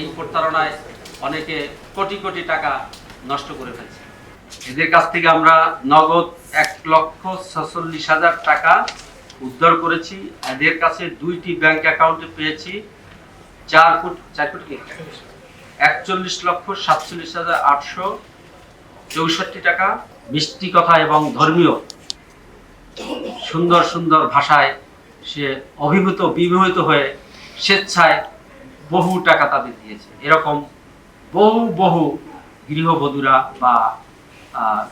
এই প্রতারণায় অনেকে কোটি কোটি টাকা নষ্ট করে ফেলছে। এদের কাছ থেকে আমরা নগদ এক লক্ষ ছচল্লিশ হাজার টাকা উদ্ধার করেছি। এদের কাছে দুইটি ব্যাংক অ্যাকাউন্টে পেয়েছি। চার কোটি চার কোটি একচল্লিশ লক্ষ সাতচল্লিশ হাজার আটশো চৌষট্টি টাকা। মিষ্টি কথা এবং ধর্মীয় সুন্দর সুন্দর ভাষায় সে অভিভূত, বিমোহিত হয়ে স্বেচ্ছায় বহু টাকা তাদের দিয়েছে। এরকম বহু বহু গৃহবধূরা বা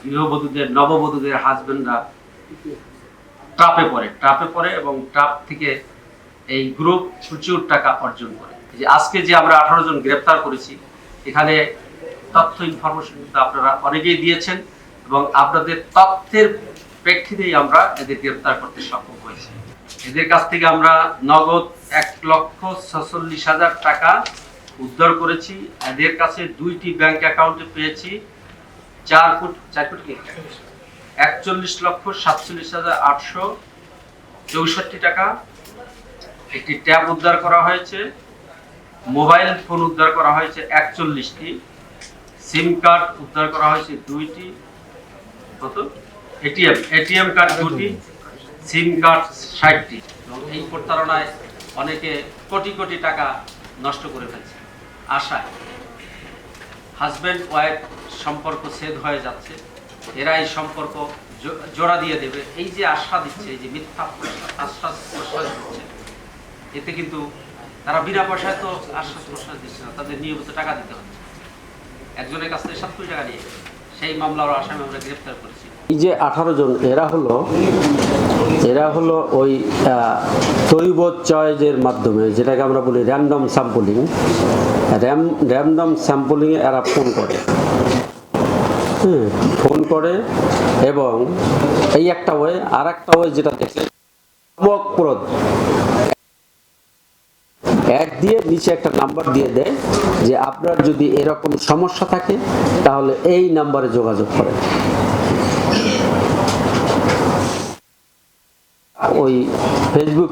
গৃহবধূদের, নববধূদের হাজবেন্ডরা ট্রাপে পড়ে। ট্রাপে পড়ে এবং ট্রাপ থেকে এই গ্রুপ প্রচুর টাকা অর্জন করে। যে আজকে যে আমরা আঠারো জন গ্রেপ্তার করেছি, এখানে তথ্য ইনফরমেশন কিন্তু আপনারা অনেকেই দিয়েছেন এবং আপনাদের তথ্যের প্রেক্ষিতেই আমরা এদের গ্রেপ্তার করতে সক্ষম হয়েছি। এদের কাছ থেকে আমরা নগদ এক লক্ষ ছচল্লিশ হাজার টাকা উদ্ধার করেছি। এদের কাছে দুইটি ব্যাংক অ্যাকাউন্টে পেয়েছি। চার কোটি চার কোটি একচল্লিশ লক্ষ সাতচল্লিশ হাজার আটশো চৌষট্টি টাকা। একটি ট্যাব উদ্ধার করা হয়েছে। মোবাইল ফোন উদ্ধার করা হয়েছে একচল্লিশটি। সিম কার্ড উদ্ধার করা হয়েছে দুইটি। কত? এটিএম এটিএম কার্ড দুটি। সিম কার্ড এবং এই প্রতারণায় অনেকে কোটি কোটি টাকা নষ্ট করে ফেলছে। আশায়। হাজব্যান্ড ওয়াইফ সম্পর্ক ছেদ হয়ে যাচ্ছে। এরা এই সম্পর্ক জোড়া দিয়ে দেবে। এই যে আশা দিচ্ছে, এই যে মিথ্যা আশ্বাস প্রশ্বাস দিচ্ছে, এতে কিন্তু তারা বিনা পয়সায় তো আশ্বাস প্রশ্বাস দিচ্ছে না। তাদের নিয়মিত টাকা দিতে হচ্ছে। একজনের কাছ থেকে সাত কোটি টাকা নিয়ে সেই মামলার আসামি আমরা গ্রেপ্তার করেছি। এই যে আঠারো জন, এরা হলো এরা হলো ওই তৈবত চয়েজের মাধ্যমে যেটাকে আমরা বলি র্যান্ডম স্যাম্পলিং র্যাম র্যান্ডম স্যাম্পলিংয়ে এরা ফোন করে। হুম ফোন করে এবং এই একটা ওয়ে আর একটা ওয়ে যেটা চমকপ্রদ অ্যাড দিয়ে নিচে একটা নাম্বার দিয়ে দেয় যে আপনার যদি এরকম সমস্যা থাকে, তাহলে এই নাম্বারে যোগাযোগ করেন। ওই ফেসবুক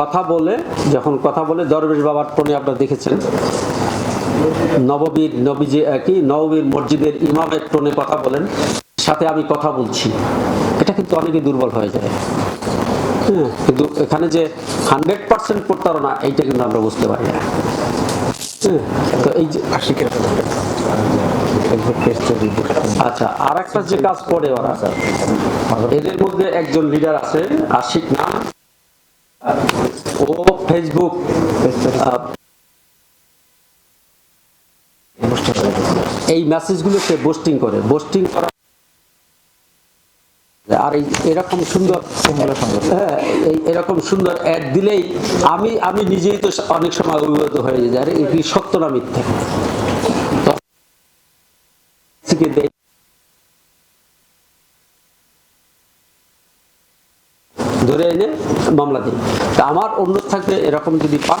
কথা বলে, যখন কথা বলে, দরবেশ বাবার টোনে আপনারা দেখেছেন? নববীর নবীজি কি? নববীর মসজিদের ইমামের টোনে কথা বলেন। সাথে আমি কথা বলছি। কিন্তু অনেকে দুর্বল হয়ে যায়। হ্যাঁ কিন্তু এখানে যে হান্ড্রেড পার্সেন্ট প্রতারণা, এইটা কিন্তু আমরা বুঝতে পারি না। এই তৈরি আচ্ছা মেসেজগুলো সে বোস্টিং করে। পোস্টিং করা আর এই এরকম সুন্দর হ্যাঁ এই এরকম সুন্দর অ্যাড দিলেই আমি আমি নিজেই তো অনেক সময় অভিভূত হয়ে যাই, আরে এ কি সত্য না মিথ্যা? ধরে এনে মামলা দিই। তা আমার অনুরোধ থাকবে এরকম যদি পান